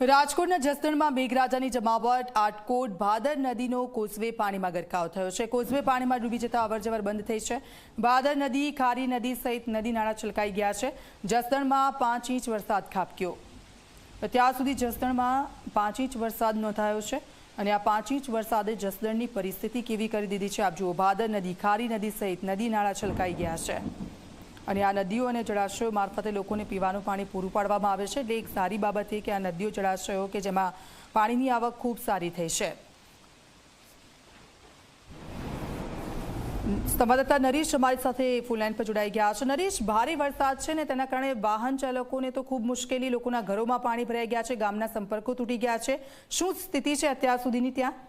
રાજકોટના જસદણમાં મેઘરાજાની જમાવટ, આટકોટ ભાદર નદીનો કોઝવે પાણીમાં ગરકાવ થયો છે. કોઝવે પાણીમાં ડૂબી જતા અવરજવર બંધ થઈ છે. ભાદર નદી, ખારી નદી સહિત નદી નાળા છલકાઈ ગયા છે. જસદણમાં પાંચ ઇંચ વરસાદ ખાબક્યો. અત્યાર સુધી જસદણમાં પાંચ ઇંચ વરસાદ નોંધાયો છે અને આ પાંચ ઇંચ વરસાદે જસદણની પરિસ્થિતિ કેવી કરી દીધી છે? આપ જુઓ, ભાદર નદી, ખારી નદી સહિત નદી નાળા છલકાઈ ગયા છે. અને આ નદીઓ અને જળાશયો મારફતે લોકોને પીવાનું પાણી પૂરું પાડવામાં આવે છે. એટલે એક સારી બાબત એ કે આ નદીઓ, જળાશયો કે જેમાં પાણીની આવક ખૂબ સારી થઈ છે. સંવાદદાતા નરેશ અમારી સાથે ફૂલ લાઇન પર જોડાઈ ગયા છે. નરેશ, ભારે વરસાદ છે ને તેના કારણે વાહન ચાલકોને તો ખૂબ મુશ્કેલી, લોકોના ઘરોમાં પાણી ભરાઈ ગયા છે, ગામના સંપર્કો તૂટી ગયા છે. શું સ્થિતિ છે અત્યાર સુધીની ત્યાં?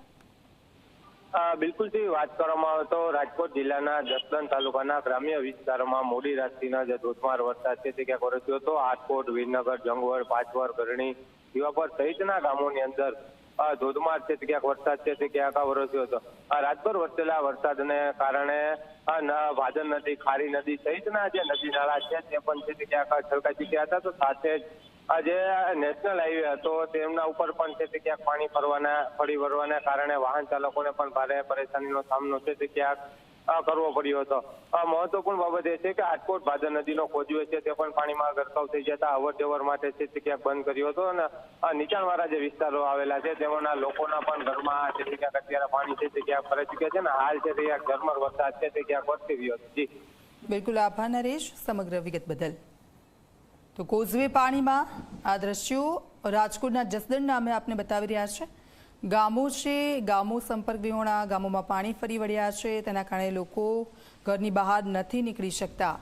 અ, બિલકુલથી વાત કરવામાં આવે તો રાજકોટ જિલ્લાના જસદણ તાલુકાના ગ્રામ્ય વિસ્તારોમાં મોડી રાત્રિના જે ધોધમાર વરસાદ છે તે ક્યાંક વરસ્યો હતો. આટકોટ વીરનગર જંગવડ પાંચવર ગરણી દિવાપર સહિતના ગામોની અંદર ધોધમાર છે તે ક્યાંક વરસાદ છે તે ક્યાંક વરસ્યો હતો. આ રાતભર વરસેલા વરસાદને કારણે ભાદર નદી ખારી નદી સહિતના જે નદી નાળા છે તે પણ છે તે ક્યાંક છલકાઈ ચૂક્યા હતા. તો સાથે જ આ જે નેશનલ હાઈવે હતો. તેમના ઉપર પણ છે ક્યાંક પાણી ફરવાના ફરી વળવાના કારણે વાહન ચાલકોને પણ ભારે પરેશાનીનો સામનો છે તે ક્યાંક કરવો પડ્યો હતો. મહત્વપૂર્ણ બાબત એ છે કે રાજકોટ ભાદર નદીનો કોજવે છે તે પણ પાણીમાં ગરકાવ થઈ જતા અવર જવર માટે છે તે ક્યાંક બંધ કર્યો હતો અને નીચાણવાળા જે વિસ્તારો આવેલા છે તેમાંના લોકોના પણ ઘરમાં છે ક્યાંક અત્યારે પાણી છે તે ક્યાંક ફરી ચૂક્યા છે ને હાલ છે તે ક્યાંક ઝરમર વરસાદ છે તે ક્યાંક વરસી રહ્યો છે. જી. બિલકુલ આભાર નરેશ, સમગ્ર વિગત બદલ. તો કોઝવે પાણીમાં આ દ્રશ્યો રાજકોટના જસદણ નામે આપને બતાવી રહ્યા છે. ગામો છે, ગામો સંપર્ક વિહોણા, ગામોમાં પાણી ફરી વળ્યા છે. તેના કારણે લોકો ઘરની બહાર નથી નીકળી શકતા.